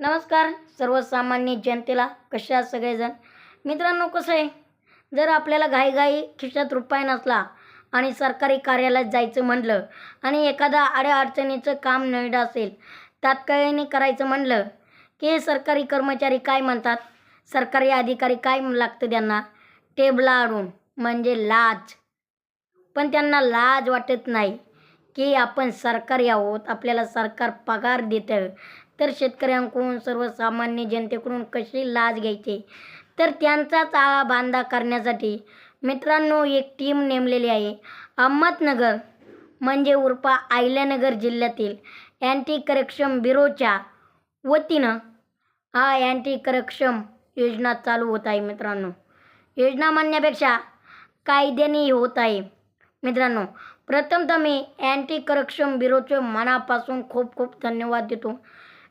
नमस्कार सर्वसामान्य जनतेला कशा सगळेजण? मित्रांनो कसं आहे? जर आपल्याला घाईघाई खिशात रुपये नसला आणि सरकारी कार्यालयात जायचं म्हटलं आणि एखादा अडचणीचं काम नळडं असेल तात्काळीने करायचं म्हणलं की हे सरकारी कर्मचारी काय म्हणतात? सरकारी अधिकारी काय लागतं त्यांना? टेबला अडून म्हणजे लाज. पण त्यांना लाज वाटत नाही. की आपण सरकारी आहोत आपल्याला सरकार पगार देतं. तर शेतकऱ्यांकडून सर्वसामान्य जनतेकडून कशी लाज घ्यायची? तर त्यांचाच आळा बांधा करण्यासाठी मित्रांनो एक टीम नेमलेली आहे. अहमदनगर म्हणजे उर्फा आयल्यानगर जिल्ह्यातील अँटी करप्शन ब्युरोच्या वतीनं हा अँटी करप्शन योजना चालू होत आहे मित्रांनो. योजना म्हणण्यापेक्षा कायद्याने होत आहे मित्रांनो. प्रथमतः मी अँटी करप्शन ब्युरोचे मनापासून खूप खूप धन्यवाद देतो.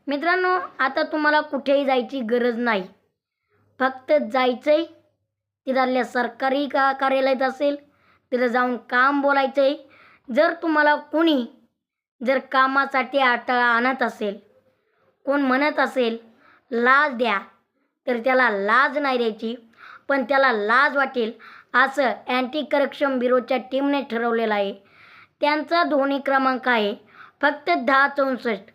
मित्रांनो आता तुम्हाला कुठेही जायची गरज नाही. फक्त जायचं आहे तिथल्या सरकारी का कार्यालयात असेल तिथं जाऊन काम बोलायचं आहे जर तुम्हाला कोणी जर कामासाठी अडथळा आणत असेल कोण म्हणत असेल लाज द्या तर त्याला लाज नाही द्यायची पण त्याला लाज वाटेल असं अँटी करप्शन ब्युरोच्या टीमने ठरवलेलं आहे. त्यांचा ध्वनी क्रमांक आहे. फक्त दहा चौसष्ट.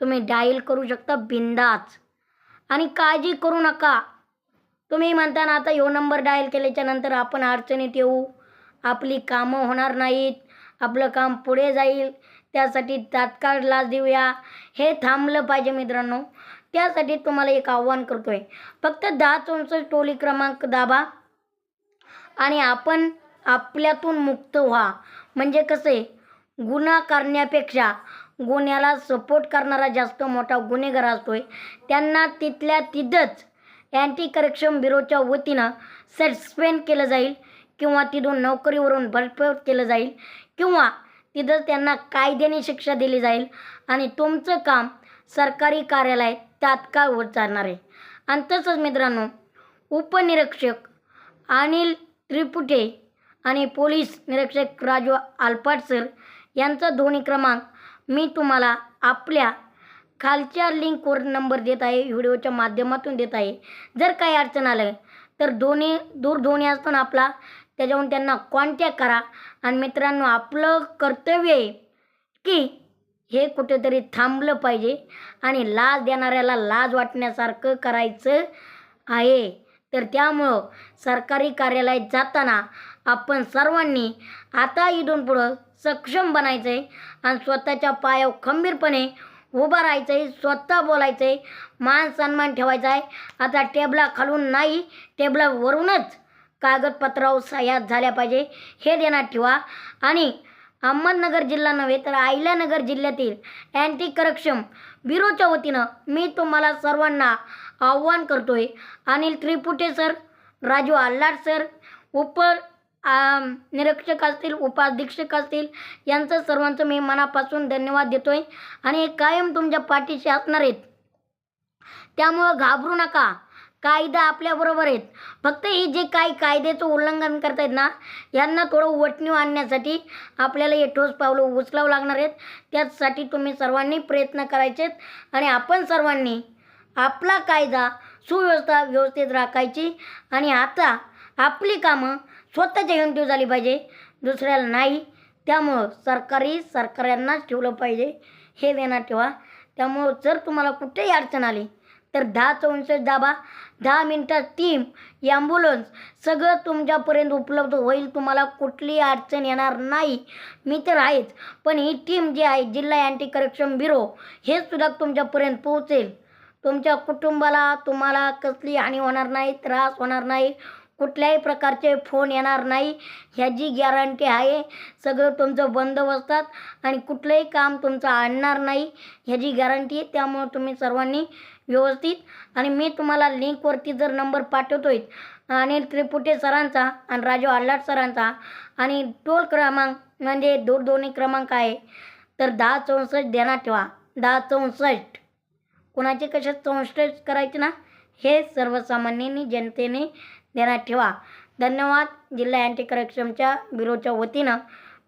तुम्ही डायल करू शकता बिंदाच आणि काळजी करू नका. तुम्ही म्हणता ना आता ह्यो नंबर डायल केल्याच्यानंतर आपण अडचणीत येऊ. आपली कामं होणार नाहीत. आपलं काम पुढे जाईल. त्यासाठी तात्काळ लाच देऊया. हे थांबलं पाहिजे मित्रांनो. त्यासाठी तुम्हाला एक आव्हान करतो आहे फक्त दहा चौसष्ट टोली क्रमांक दाबा. आणि आपण आपल्यातून मुक्त व्हा. म्हणजे कसे? गुन्हा करण्यापेक्षा गुन्ह्याला सपोर्ट करणारा जास्त मोठा गुन्हेगार असतो आहे त्यांना तिथल्या तिथंच अँटी करेक्शन ब्युरोच्या वतीनं सस्पेंड केलं जाईल किंवा तिथून नोकरीवरून बरपत केलं जाईल किंवा तिथं त्यांना कायद्याने शिक्षा दिली जाईल आणि तुमचं काम सरकारी कार्यालय तात्काळ होत चालणार आहे. आणि तसंच मित्रांनो उपनिरीक्षक अनिल त्रिपुटे आणि पोलीस निरीक्षक राजू आलपाट सर यांचा ध्वनी क्रमांक मी तुम्हाला आपल्या खालच्या लिंकवर नंबर देत आहे व्हिडिओच्या माध्यमातून देत आहे. जर काही अडचण आलं तर दोन्ही दूरध्वनी असतो ना आपला त्याच्यावरून त्यांना कॉन्टॅक्ट करा. आणि मित्रांनो आपलं कर्तव्य आहे की हे कुठेतरी थांबलं पाहिजे आणि लाज देणाऱ्याला लाज वाटण्यासारखं करायचं आहे. तर त्यामुळं सरकारी कार्यालयात जाताना आपण सर्वांनी आता इथून पुढं सक्षम बनायचं आहे आणि स्वतःच्या पायावर खंबीरपणे उभं राहायचं आहे स्वतः बोलायचं आहे मान सन्मान ठेवायचा आहे आता टेबला खालून नाही टेबलावरूनच कागदपत्रावर सह्यात झाल्या पाहिजे. हे देण्यात ठेवा. आणि अहमदनगर जिल्हा नव्हे तर आहिल्यानगर जिल्ह्यातील अँटी करप्शन ब्युरोच्या वतीनं मी तुम्हाला सर्वांना आव्हान करतो आहे अनिल त्रिपुटे सर राजू आल्हाड सर उप निरीक्षक असतील उपाधीक्षक असतील यांचं सर्वांचं मी मनापासून धन्यवाद देतो आहे आणि हे कायम तुमच्या पाठीशी असणार आहेत. त्यामुळं घाबरू नका. कायदा आपल्याबरोबर आहेत. फक्त हे जे काही कायद्याचं उल्लंघन करतायत ना यांना थोडं वटणीव आणण्यासाठी आपल्याला हे ठोस पावलं उचलावं लागणार आहेत. त्याचसाठी तुम्ही सर्वांनी प्रयत्न करायचे आहेत आणि आपण सर्वांनी आपला कायदा सुव्यवस्था व्यवस्थित राखायची आणि आता आपली कामं स्वतःच्या हिमतीव झाली पाहिजे दुसऱ्याला नाही. त्यामुळं सरकारी सरकाऱ्यांनाच ठेवलं पाहिजे हे देणार ठेवा. त्यामुळं जर तुम्हाला कुठेही अडचण आली तर दहा चौसष्ट दाबा दहा मिनटात टीम ॲम्ब्युलन्स सगळं तुमच्यापर्यंत उपलब्ध होईल. तुम्हाला कुठली अडचण येणार नाही. मी तर आहेच पण ही टीम जी आहे जिल्हा अँटी करप्शन ब्युरो हे सुद्धा तुमच्यापर्यंत पोहोचेल. तुमच्या कुटुंबाला तुम्हाला कसली हानी होणार नाही त्रास होणार नाही कुठल्याही प्रकारचे फोन येणार नाही. ह्याची गॅरंटी आहे सगळं तुमचं बंद बसतात आणि कुठलंही काम तुमचं आणणार नाही. ह्याची गॅरंटी आहे त्यामुळं तुम्ही सर्वांनी व्यवस्थित. आणि मी तुम्हाला लिंकवरती जर नंबर पाठवतो आहे आणि त्रिपुटे सरांचा आणि राजू आल्हाट सरांचा आणि टोल क्रमांक म्हणजे दूरध्वनी क्रमांक आहे तर दहा चौसष्ट देण्यात ठेवा. दहा चौसष्ट. कुणाचे कसे चौसष्ट करायचे ना? हे सर्वसामान्यांनी जनतेने देण्यात ठेवा. धन्यवाद. जिल्हा अँटी करप्शनच्या ब्युरोच्या वतीनं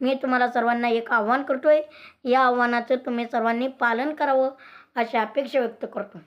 मी तुम्हाला सर्वांना एक आव्हान करतो आहे या आव्हानाचं तुम्ही सर्वांनी पालन करावं अशी अपेक्षा व्यक्त करतो.